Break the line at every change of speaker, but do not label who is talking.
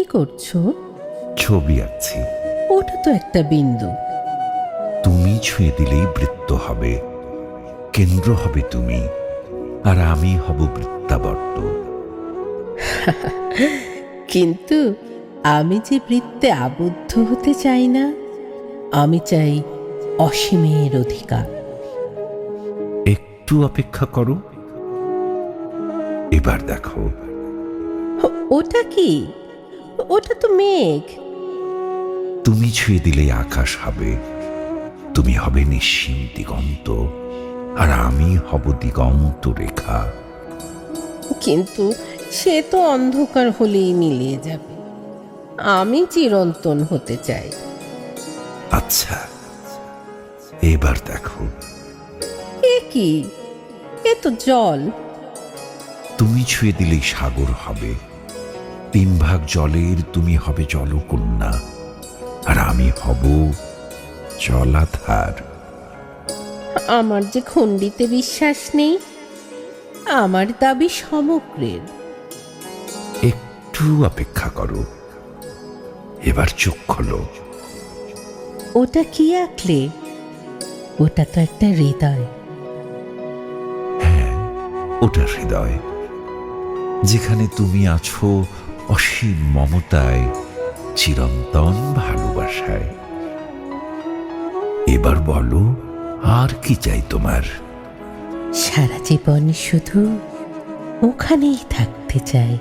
কি করছ?
ছবি আঁকছি।
ওটা তো একটা বিন্দু।
তুমি ছুঁয়ে দিলেই বৃত্ত হবে। কেন্দ্র হবে তুমি। আর আমি হব বৃত্তাবর্ত।
কিন্তু আমি যে বৃত্তে আবদ্ধ হতে চাই না আমি চাই অসীমের অধিকার।
একটু অপেক্ষা করো। এবার দেখো।
ওটা কি? ওটা তো মেঘ।
তুমি ছুঁয়ে দিলেই আকাশ হবে। তুমি হবে নিশ্চিম দিগন্ত আর আমি হব দিগন্ত রেখা।
কিন্তু সে তো অন্ধকার হলেই মিলিয়ে যাবে। আমি চিরন্তন হতে চাই।
আচ্ছা এবার দেখো।
এ কি? এ তো জল।
তুমি ছুঁয়ে দিলেই সাগর হবে। তিন ভাগ জলের তুমি হবে জলকন্যা আর আমি হব জলাধার।
আমার যে খণ্ডিতে বিশ্বাস নেই আমার দাবি সমগ্রের।
একটু অপেক্ষা করো এবার চোখ খোলো।
ওটা কি আঁকলে? ওটা তো একটা হৃদয়।
ওটা হৃদয় যেখানে তুমি আছো অসীম মমতায়, চিরন্তন ভালোবাসায়। এবার বলো, আর কি চাই তোমার?
সারা জীবন শুধু ওখানেই থাকতে চাই।